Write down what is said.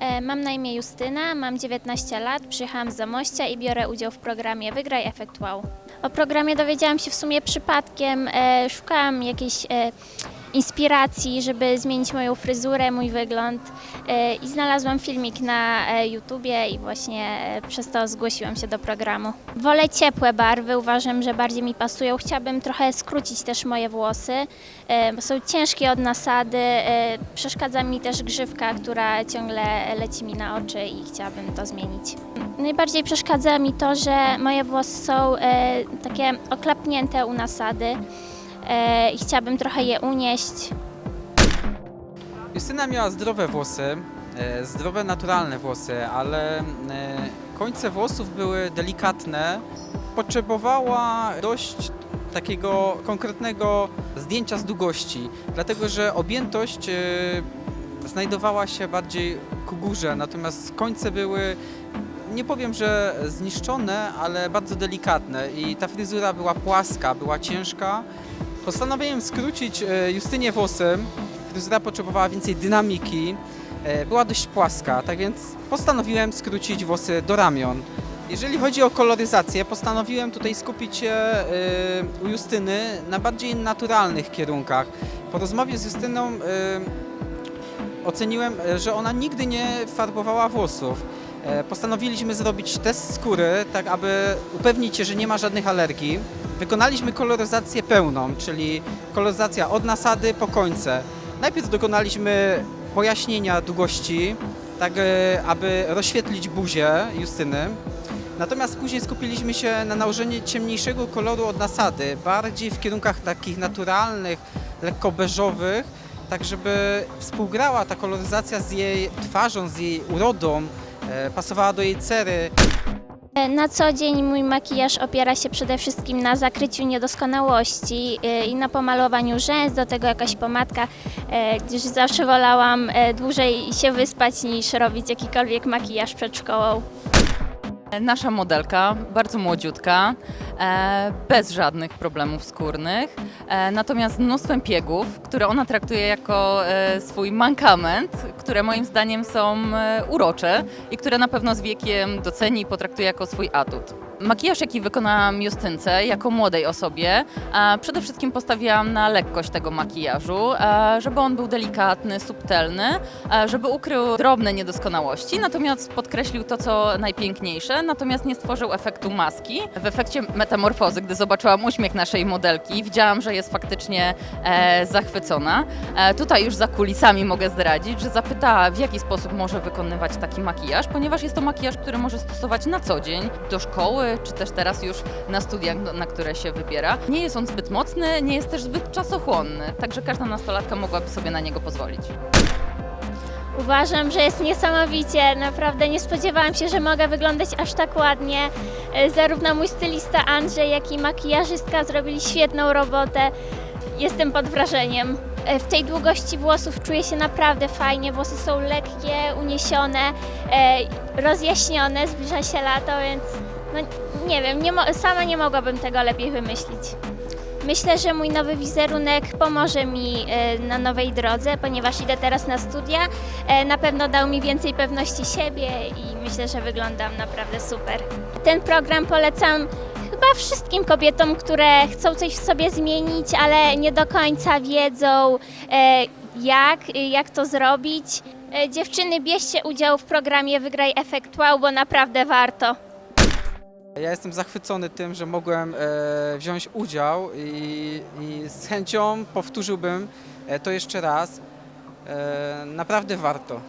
E, Mam na imię Justyna, mam 19 lat, przyjechałam z Zamościa i biorę udział w programie Wygraj Efekt Wow. O programie dowiedziałam się w sumie przypadkiem. E, Szukałam jakiejś e, inspiracji, żeby zmienić moją fryzurę, mój wygląd e, i znalazłam filmik na e, YouTubie i właśnie e, przez to zgłosiłam się do programu. Wolę ciepłe barwy, uważam, że bardziej mi pasują. Chciałabym trochę skrócić też moje włosy, bo są ciężkie od nasady. Przeszkadza mi też grzywka, która ciągle leci mi na oczy i chciałabym to zmienić. Najbardziej przeszkadza mi to, że moje włosy są takie oklapnięte u nasady i chciałabym trochę je unieść. Justyna miała zdrowe włosy, e, zdrowe, naturalne włosy, ale e, końce włosów były delikatne. Potrzebowała dość takiego konkretnego zdjęcia z długości, dlatego że objętość e, znajdowała się bardziej ku górze, natomiast końce były nie powiem, że zniszczone, ale bardzo delikatne i ta fryzura była płaska, była ciężka. Postanowiłem skrócić e, Justynie włosy. Fryzura potrzebowała więcej dynamiki, e, była dość płaska, tak więc postanowiłem skrócić włosy do ramion. Jeżeli chodzi o koloryzację, postanowiłem tutaj skupić się e, u Justyny na bardziej naturalnych kierunkach. Po rozmowie z Justyną oceniłem, że ona nigdy nie farbowała włosów. Postanowiliśmy zrobić test skóry, tak aby upewnić się, że nie ma żadnych alergii. Wykonaliśmy koloryzację pełną, czyli koloryzacja od nasady po końce. Najpierw dokonaliśmy pojaśnienia długości, tak e, aby rozświetlić buzię Justyny. Natomiast później skupiliśmy się na nałożeniu ciemniejszego koloru od nasady, bardziej w kierunkach takich naturalnych, lekko beżowych, tak żeby współgrała ta koloryzacja z jej twarzą, z jej urodą, e, pasowała do jej cery. E, Na co dzień mój makijaż opiera się przede wszystkim na zakryciu niedoskonałości e, i na pomalowaniu rzęs, do tego jakaś pomadka, e, gdyż zawsze wolałam dłużej się wyspać niż robić jakikolwiek makijaż przed szkołą. Nasza modelka, bardzo młodziutka, e, bez żadnych problemów skórnych, e, natomiast mnóstwem piegów, które ona traktuje jako e, swój mankament, które moim zdaniem są e, urocze i które na pewno z wiekiem doceni i potraktuje jako swój atut. Makijaż, jaki wykonałam Justynce jako młodej osobie, przede wszystkim postawiłam na lekkość tego makijażu, żeby on był delikatny, subtelny, żeby ukrył drobne niedoskonałości, natomiast podkreślił to, co najpiękniejsze, natomiast nie stworzył efektu maski. W efekcie metamorfozy, gdy zobaczyłam uśmiech naszej modelki, widziałam, że jest faktycznie e, zachwycona. E, tutaj już za kulisami mogę zdradzić, że zapytała, w jaki sposób może wykonywać taki makijaż, ponieważ jest to makijaż, który może stosować na co dzień, do szkoły, czy też teraz już na studiach, na które się wybiera. Nie jest on zbyt mocny, nie jest też zbyt czasochłonny, także każda nastolatka mogłaby sobie na niego pozwolić. Uważam, że jest niesamowicie, naprawdę nie spodziewałam się, że mogę wyglądać aż tak ładnie. E, Zarówno mój stylista Andrzej, jak i makijażystka zrobili świetną robotę. Jestem pod wrażeniem. E, W tej długości włosów czuję się naprawdę fajnie. Włosy są lekkie, uniesione, e, rozjaśnione, zbliża się lato, więc no, nie wiem, nie sama nie mogłabym tego lepiej wymyślić. Myślę, że mój nowy wizerunek pomoże mi e, na nowej drodze, ponieważ idę teraz na studia. E, Na pewno dał mi więcej pewności siebie i myślę, że wyglądam naprawdę super. Ten program polecam chyba wszystkim kobietom, które chcą coś w sobie zmienić, ale nie do końca wiedzą e, jak, jak to zrobić. Dziewczyny, bierzcie udział w programie Wygraj Efekt Wow, bo naprawdę warto. Ja jestem zachwycony tym, że mogłem e, wziąć udział i, i z chęcią powtórzyłbym e, to jeszcze raz. E, naprawdę warto.